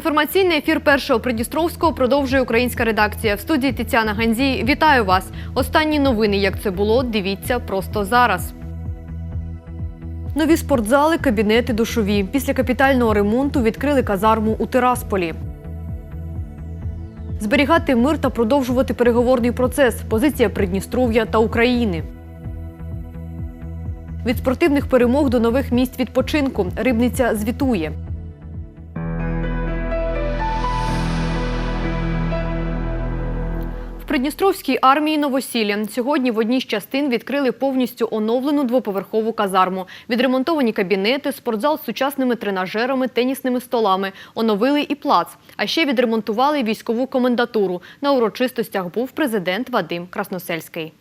Інформаційний ефір першого Придністровського продовжує українська редакція. В студії Тетяна Ганзій. Вітаю вас. Останні новини, як це було, дивіться просто зараз. Нові спортзали, кабінети, душові. Після капітального ремонту відкрили казарму у Тирасполі. Зберігати мир та продовжувати переговорний процес. Позиція Придністров'я та України. Від спортивних перемог до нових місць відпочинку. Рибниця звітує. Придністровській армії новосілля сьогодні в одній з частин відкрили повністю оновлену двоповерхову казарму. Відремонтовані кабінети, спортзал з сучасними тренажерами, тенісними столами. Оновили і плац. А ще відремонтували військову комендатуру. На урочистостях був президент Вадим Красносельський.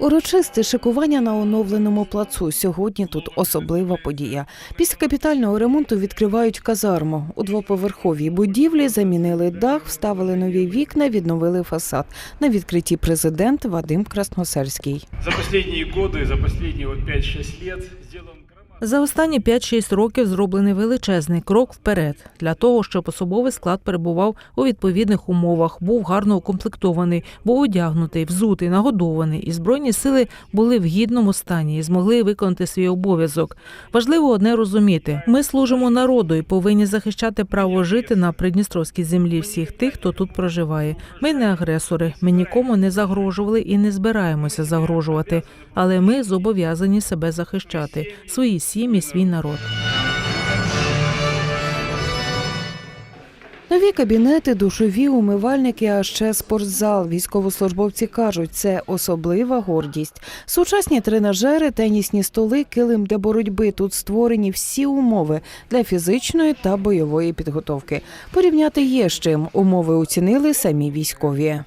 Урочисте шикування на оновленому плацу. Сьогодні тут особлива подія. Після капітального ремонту відкривають казарму. У двоповерховій будівлі замінили дах, вставили нові вікна, відновили фасад. На відкритті президент Вадим Красносельський. За останні роки, за останні вот 5-6 років громадный За останні 5-6 років зроблений величезний крок вперед для того, щоб особовий склад перебував у відповідних умовах, був гарно укомплектований, був одягнутий, взутий, нагодований, і збройні сили були в гідному стані і змогли виконати свій обов'язок. Важливо одне розуміти: ми служимо народу і повинні захищати право жити на придністровській землі всіх тих, хто тут проживає. Ми не агресори, ми нікому не загрожували і не збираємося загрожувати, але ми зобов'язані себе захищати, свої сім'ї, свій народ. Нові кабінети, душові, умивальники, а ще спортзал. Військовослужбовці кажуть, це особлива гордість. Сучасні тренажери, тенісні столи, килим для боротьби. Тут створені всі умови для фізичної та бойової підготовки. Порівняти є з чим. Умови оцінили самі військові.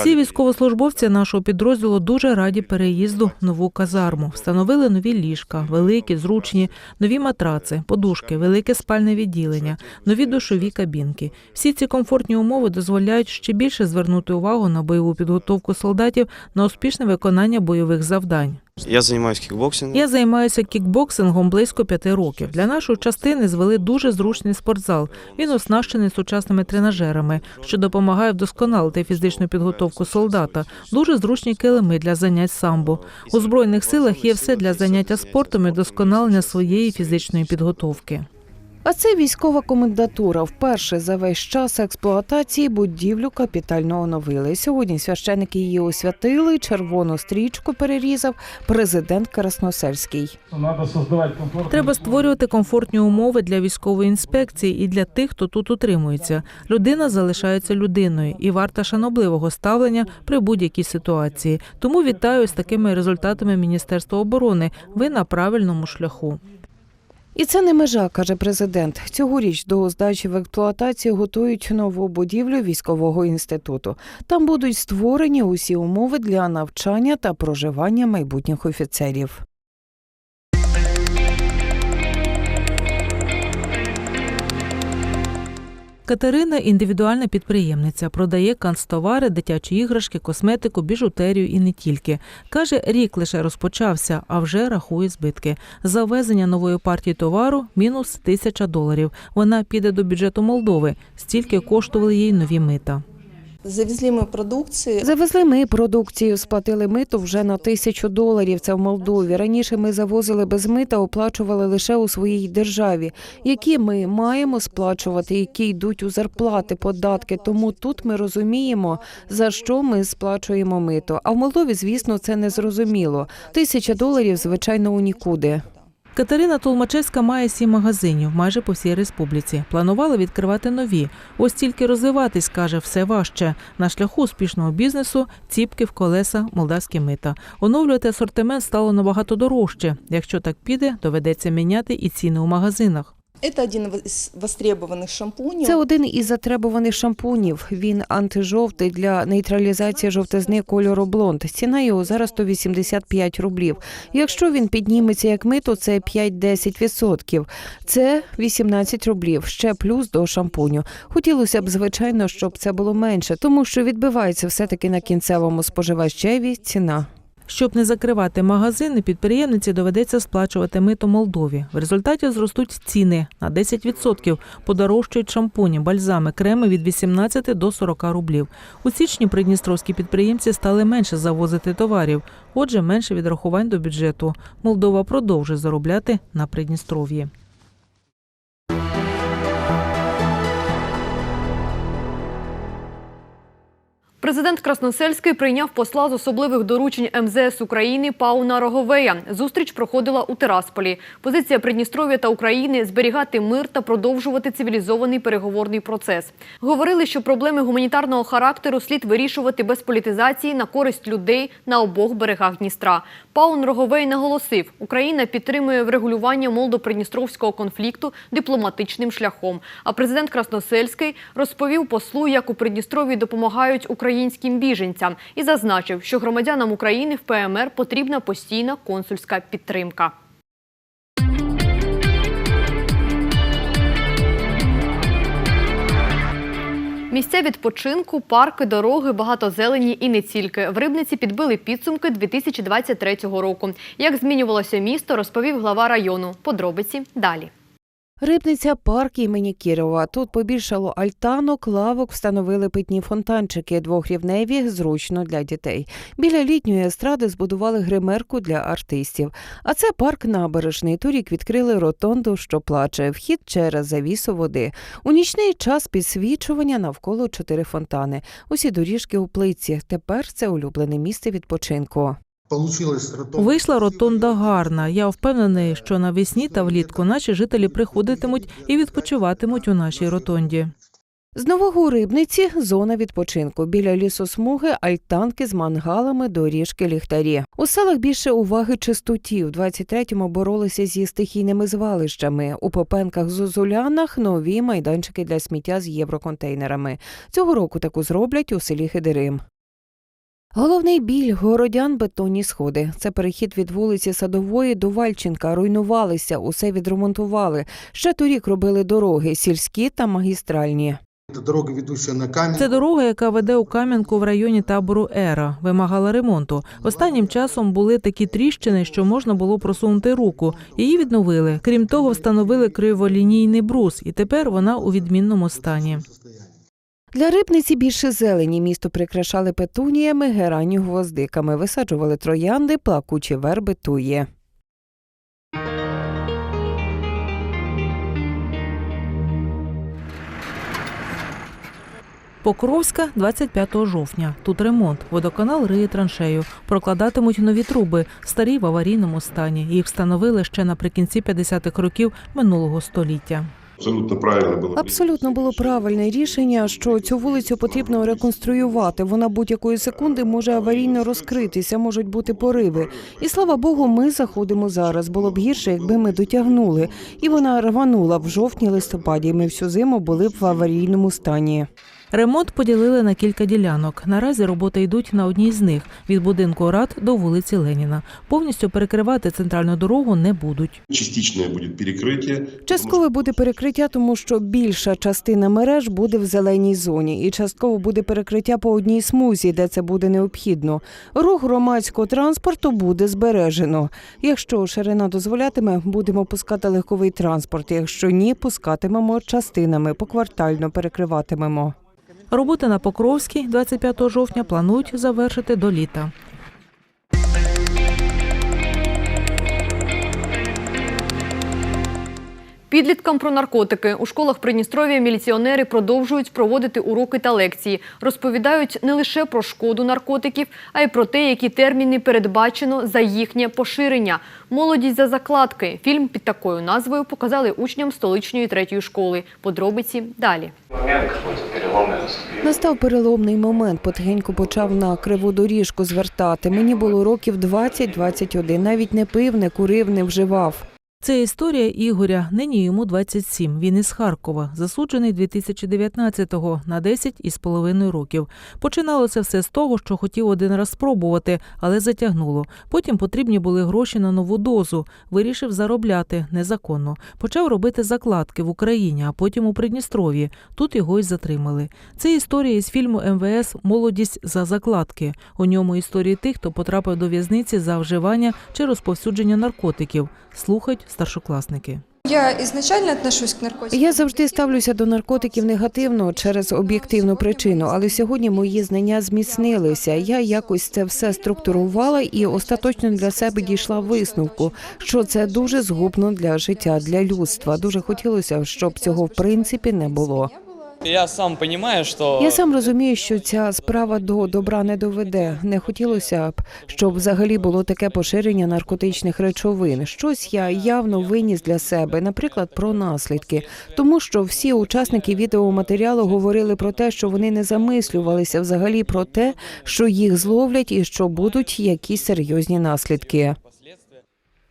Всі військовослужбовці нашого підрозділу дуже раді переїзду в нову казарму. Встановили нові ліжка, великі, зручні, нові матраци, подушки, велике спальне відділення, нові душові кабінки. Всі ці комфортні умови дозволяють ще більше звернути увагу на бойову підготовку солдатів на успішне виконання бойових завдань. Я занимаюсь кикбоксингом. Я займаюся кікбоксингом близько п'яти років. Для нашої частини звели дуже зручний спортзал. Він оснащений сучасними тренажерами, що допомагає вдосконалити фізичну підготовку солдата. Дуже зручні килими для занять самбо. У збройних силах є все для заняття спортом і досконалення своєї фізичної підготовки. А це військова комендатура. Вперше за весь час експлуатації будівлю капітально оновили. Сьогодні священики її освятили, червону стрічку перерізав президент Красносельський. Треба створювати комфортні умови для військової інспекції і для тих, хто тут утримується. Людина залишається людиною і варта шанобливого ставлення при будь-якій ситуації. Тому вітаю з такими результатами Міністерства оборони. Ви на правильному шляху. І це не межа, каже президент. Цьогоріч до здачі в експлуатацію готують нову будівлю військового інституту. Там будуть створені усі умови для навчання та проживання майбутніх офіцерів. Катерина індивідуальна підприємниця, продає канцтовари, дитячі іграшки, косметику, біжутерію і не тільки. Каже, рік лише розпочався, а вже рахує збитки. За ввезення нової партії товару мінус тисяча доларів. Вона піде до бюджету Молдови. Стільки коштували їй нові мита. Завезли мы продукции. Завезли ми продукцію, сплатили мито вже на тисячу доларів. Це в Молдові. Раніше ми завозили без мита, оплачували лише у своїй державі, які ми маємо сплачувати, які йдуть у зарплати, податки. Тому тут ми розуміємо, за що ми сплачуємо мито. А в Молдові, звісно, це не зрозуміло. Тисяча доларів, звичайно, у нікуди. Катерина Толмачевська має сім магазинів майже по всій республіці. Планувала відкривати нові. Ось тільки розвиватись, каже, все важче. На шляху успішного бізнесу ціпки в колеса, молдавські мита. Оновлювати асортимент стало набагато дорожче. Якщо так піде, доведеться міняти і ціни у магазинах. Це один із затребуваних шампунів. Він антижовтий для нейтралізації жовтизни кольору блонд. Ціна його зараз 185 рублів. Якщо він підніметься як ми, то це 5-10%. Це 18 рублів, ще плюс до шампуню. Хотілося б, звичайно, щоб це було менше, тому що відбивається все-таки на кінцевому споживачеві ціна. Щоб не закривати магазини, підприємниці доведеться сплачувати мито Молдові. В результаті зростуть ціни на 10%. Подорожчають шампуні, бальзами, креми від 18 до 40 рублів. У січні придністровські підприємці стали менше завозити товарів, отже, менше відрахувань до бюджету. Молдова продовжує заробляти на Придністров'ї. Президент Красносельський прийняв посла з особливих доручень МЗС України Пауна Роговея. Зустріч проходила у Тирасполі. Позиція Придністров'я та України зберігати мир та продовжувати цивілізований переговорний процес. Говорили, що проблеми гуманітарного характеру слід вирішувати без політизації на користь людей на обох берегах Дністра. Паун Роговей наголосив, Україна підтримує врегулювання молдо-придністровського конфлікту дипломатичним шляхом. А президент Красносельський розповів послу, як у Придністрові допомагають українським біженцям, і зазначив, що громадянам України в ПМР потрібна постійна консульська підтримка. Місця відпочинку, парки, дороги, багато зелені і не тільки. В Рибниці підбили підсумки 2023 року. Як змінювалося місто, розповів глава району. Подробиці далі. Рибниця парк імені Кірова. Тут побільшало альтанок, лавок, встановили питні фонтанчики, двохрівневі, зручно для дітей. Біля літньої естради збудували гримерку для артистів. А це парк набережний. Торік відкрили ротонду, що плаче. Вхід через завісу води. У нічний час підсвічування навколо чотири фонтани. Усі доріжки у плитці. Тепер це улюблене місце відпочинку. Вийшла ротонда гарна. Я впевнений, що навесні та влітку наші жителі приходитимуть і відпочиватимуть у нашій ротонді. З нового рибниці зона відпочинку. Біля лісосмуги альтанки з мангалами, доріжки, ліхтарі. У селах більше уваги чистоті. В 23-му боролися зі стихійними звалищами. У Попенках Зозулянах нові майданчики для сміття з євроконтейнерами. Цього року таку зроблять у селі Хидирим. Головний біль городян бетонні сходи. Це перехід від вулиці Садової до Вальченка. Руйнувалися, усе відремонтували. Ще торік робили дороги сільські та магістральні. Это дорога, ведущая на камень. Це дорога, яка веде у Кам'янку в районі табору Ера, вимагала ремонту. Останнім часом були такі тріщини, що можна було просунути руку. Її відновили. Крім того, встановили криволінійний брус, і тепер вона у відмінному стані. Для рибниці більше зелені. Місто прикрашали петуніями, геранню гвоздиками, висаджували троянди, плакучі верби тує. Покровська 25 жовтня. Тут ремонт. Водоканал риє траншею. Прокладатимуть нові труби, старі в аварійному стані. Їх встановили ще наприкінці 50-х років минулого століття. Абсолютно правильно було Абсолютно було правильне рішення, що цю вулицю потрібно реконструювати. Вона будь-якої секунди може аварійно розкритися, можуть бути пориви. І слава Богу, ми заходимо зараз. Було б гірше, якби ми дотягнули. І вона рванула в жовтні-листопаді. Ми всю зиму були б в аварійному стані. Ремонт поділили на кілька ділянок. Наразі роботи йдуть на одній з них від будинку рад до вулиці Леніна. Повністю перекривати центральну дорогу не будуть. Частичное будет перекрытие. Частково буде перекриття, тому що більша частина мереж буде в зеленій зоні, і частково буде перекриття по одній смузі, де це буде необхідно. Рух громадського транспорту буде збережено. Якщо ширина дозволятиме, будемо пускати легковий транспорт. Якщо ні, пускатимемо частинами, поквартально перекриватимемо. Роботи на Покровській 25 жовтня планують завершити до літа. Підліткам про наркотики у школах Придністров'я міліціонери продовжують проводити уроки та лекції. Розповідають не лише про шкоду наркотиків, а й про те, які терміни передбачено за їхнє поширення. Молодість за закладки. Фільм під такою назвою показали учням столичної третьої школи. Подробиці далі. Настав переломний момент. Потихеньку почав на криву доріжку звертати. Мені було років 20-21. Навіть не пив, не курив, не вживав. Це історія Ігоря. Нині йому 27. Він із Харкова, засуджений 2019-го на 10 із половиною років. Починалося все з того, що хотів один раз спробувати, але затягнуло. Потім потрібні були гроші на нову дозу. Вирішив заробляти незаконно. Почав робити закладки в Україні, а потім у Придністров'ї. Тут його й затримали. Це історія із фільму МВС Молодість за закладки. У ньому історії тих, хто потрапив до в'язниці за вживання чи розповсюдження наркотиків. Слухають старшокласники. Я ізначально отношусь к наркотикам. Я завжди ставлюся до наркотиків негативно через об'єктивну причину, але сьогодні мої знання зміцнилися. Я якось це все структурувала і остаточно для себе дійшла висновку, що це дуже згубно для життя, для людства. Дуже хотілося, щоб цього в принципі не було. Я сам понимаю, что... Я сам розумію, що ця справа до добра не доведе. Не хотілося б, щоб взагалі було таке поширення наркотичних речовин. Щось я явно виніс для себе, наприклад, про наслідки, тому що всі учасники відеоматеріалу говорили про те, що вони не замислювалися взагалі про те, що їх зловлять і що будуть якісь серйозні наслідки.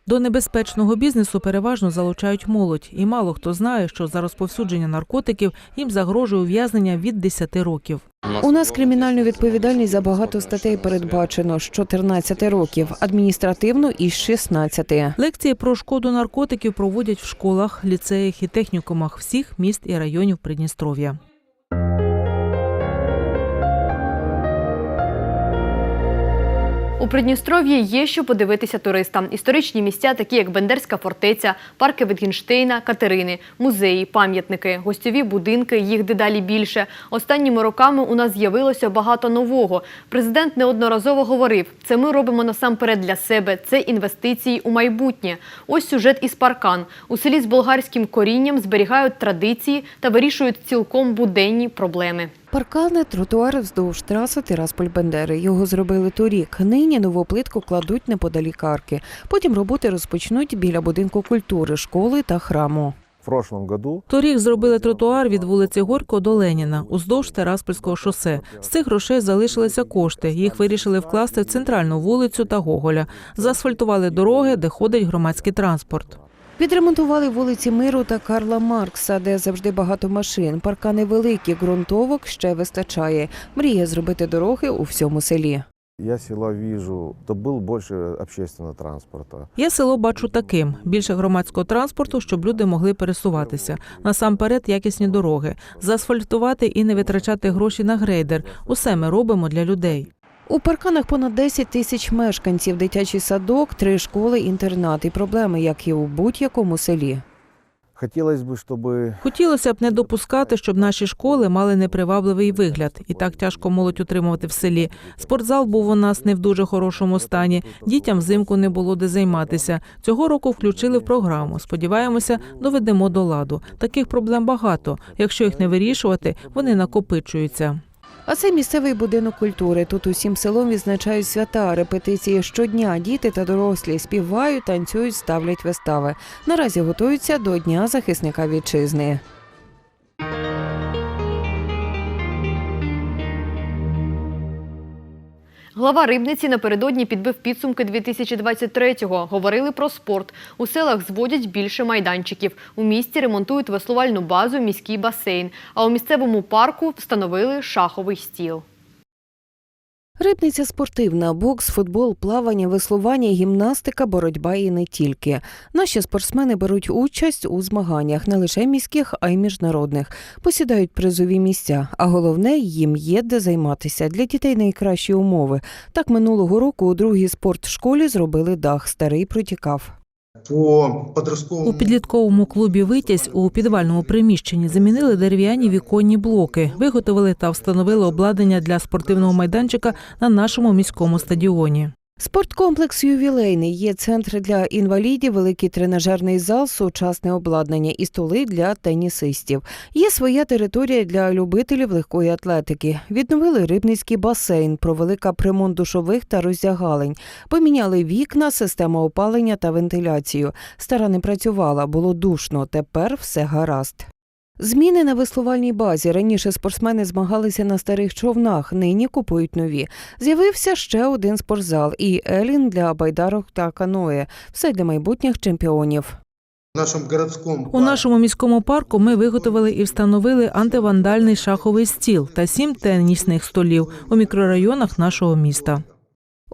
До небезпечного бізнесу переважно залучають молодь, і мало хто знає, що за розповсюдження наркотиків їм загрожує ув'язнення від 10 років. У нас кримінальну відповідальність за багато статей передбачено з 14 років, адміністративну із 16. Лекції про шкоду наркотиків проводять в школах, ліцеях і технікумах всіх міст і районів Придністров'я. У Придністров'ї є що подивитися туристам. Історичні місця, такі як Бендерська фортеця, парки Вітгенштейна, Катерини, музеї, пам'ятники, гостьові будинки, їх дедалі більше. Останніми роками у нас з'явилося багато нового. Президент неодноразово говорив, це ми робимо насамперед для себе, це інвестиції у майбутнє. Ось сюжет із Паркан. У селі з болгарським корінням зберігають традиції та вирішують цілком буденні проблеми. Паркани, тротуари вздовж траси Тирасполь-Бендери. Його зробили торік. Нині нову плитку кладуть неподалік арки. Потім роботи розпочнуть біля будинку культури, школи та храму. В прошлом году Торік зробили тротуар від вулиці Горького до Леніна уздовж Тераспольського шосе. З цих грошей залишилися кошти. Їх вирішили вкласти в центральну вулицю та Гоголя. Заасфальтували дороги, де ходить громадський транспорт. Відремонтували вулиці Миру та Карла Маркса, де завжди багато машин. Паркани великі, ґрунтовок ще вистачає. Мріє зробити дороги у всьому селі. я села вижу, то был больше общественного транспорта. Я село бачу таким: більше громадського транспорту, щоб люди могли пересуватися. Насамперед, якісні дороги, заасфальтувати і не витрачати гроші на грейдер. Усе ми робимо для людей. У парканах понад 10 тисяч мешканців, дитячий садок, три школи, інтернат. І проблеми, як і у будь-якому селі. Хотелось бы, чтобы Хотілося б не допускати, щоб наші школи мали непривабливий вигляд, і так тяжко молодь утримувати в селі. Спортзал був у нас не в дуже хорошому стані. Дітям взимку не було де займатися. Цього року включили в програму. Сподіваємося, доведемо до ладу. Таких проблем багато. Якщо їх не вирішувати, вони накопичуються. А це місцевий будинок культури. Тут усім селом відзначають свята, репетиції щодня. Діти та дорослі співають, танцюють, ставлять вистави. Наразі готуються до Дня захисника вітчизни. Глава Рибниці напередодні підбив підсумки 2023-го. Говорили про спорт. У селах зводять більше майданчиків. У місті ремонтують веслувальну базу, міський басейн. А у місцевому парку встановили шаховий стіл. Рибниця спортивна, бокс, футбол, плавання, веслування, гімнастика, боротьба і не тільки. Наші спортсмени беруть участь у змаганнях не лише міських, а й міжнародних. Посідають призові місця. А головне, їм є де займатися. Для дітей найкращі умови. Так минулого року у другій спортшколі зробили дах. Старий протікав. По подростковому У підлітковому клубі Витязь у підвальному приміщенні замінили дерев'яні віконні блоки, виготовили та встановили обладнання для спортивного майданчика на нашому міському стадіоні. Спорткомплекс ювілейний є центр для інвалідів, великий тренажерний зал, сучасне обладнання і столи для тенісистів. Є своя територія для любителів легкої атлетики. Відновили рибницький басейн, провели капремонт душових та роздягалень, поміняли вікна, систему опалення та вентиляцію. Стара не працювала, було душно. Тепер все гаразд. Зміни на веслувальній базі. Раніше спортсмени змагалися на старих човнах, нині купують нові. З'явився ще один спортзал і елін для байдарок та каное. Все для майбутніх чемпіонів. У нашому міському парку ми виготовили і встановили антивандальний шаховий стіл та сім тенісних столів у мікрорайонах нашого міста.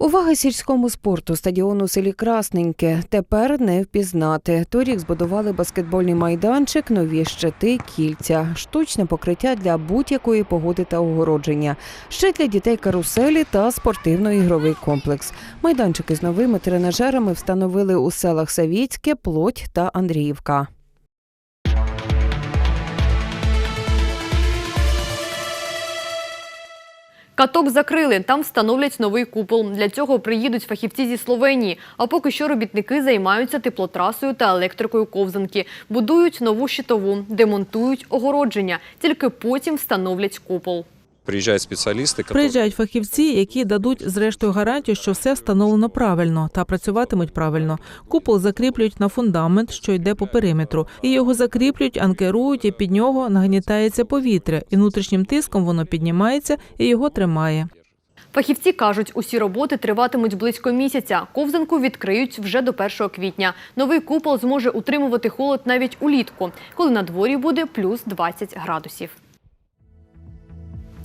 Увага сільському спорту стадіон у селі Красненьке. Тепер не впізнати. Торік збудували баскетбольний майданчик, нові щити, кільця, штучне покриття для будь-якої погоди та огородження. Ще для дітей каруселі та спортивно-ігровий комплекс. Майданчики з новими тренажерами встановили у селах Савіцьке, Плоть та Андріївка. Каток закрили, там встановлять новий купол. Для цього приїдуть фахівці зі Словенії. А поки що робітники займаються теплотрасою та електрикою ковзанки. Будують нову щитову, демонтують огородження. Тільки потім встановлять купол. Приезжают специалисты, которые... Приїжджають фахівці, які дадуть зрештою гарантію, що все встановлено правильно та працюватимуть правильно. Купол закріплюють на фундамент, що йде по периметру, і його закріплюють, анкерують, і під нього нагнітається повітря, і внутрішнім тиском воно піднімається і його тримає. Фахівці кажуть, усі роботи триватимуть близько місяця. Ковзанку відкриють вже до 1 квітня. Новий купол зможе утримувати холод навіть улітку, коли на дворі буде плюс 20 градусів.